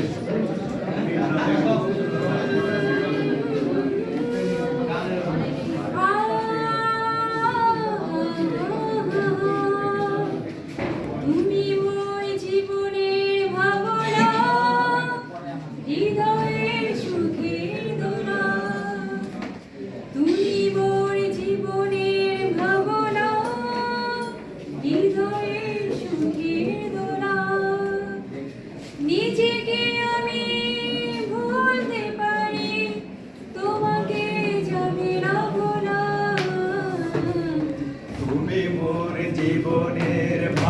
Thank you.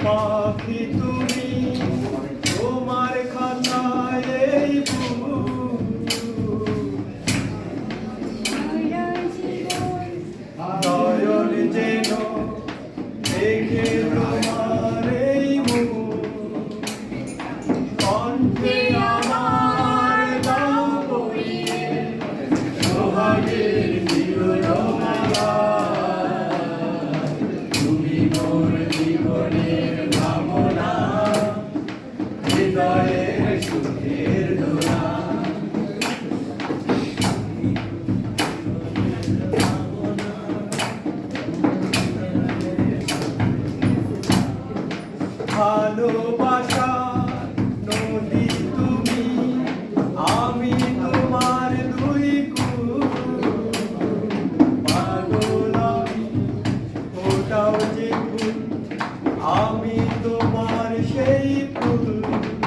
পাখি তুমি তোমার খাতায় এই নয়ন যেন দেখে ভালোবাসা নদী তুমি আমি তোমার দুই পাগল আমি ওটাও যে আমি তোমার সেই ফুল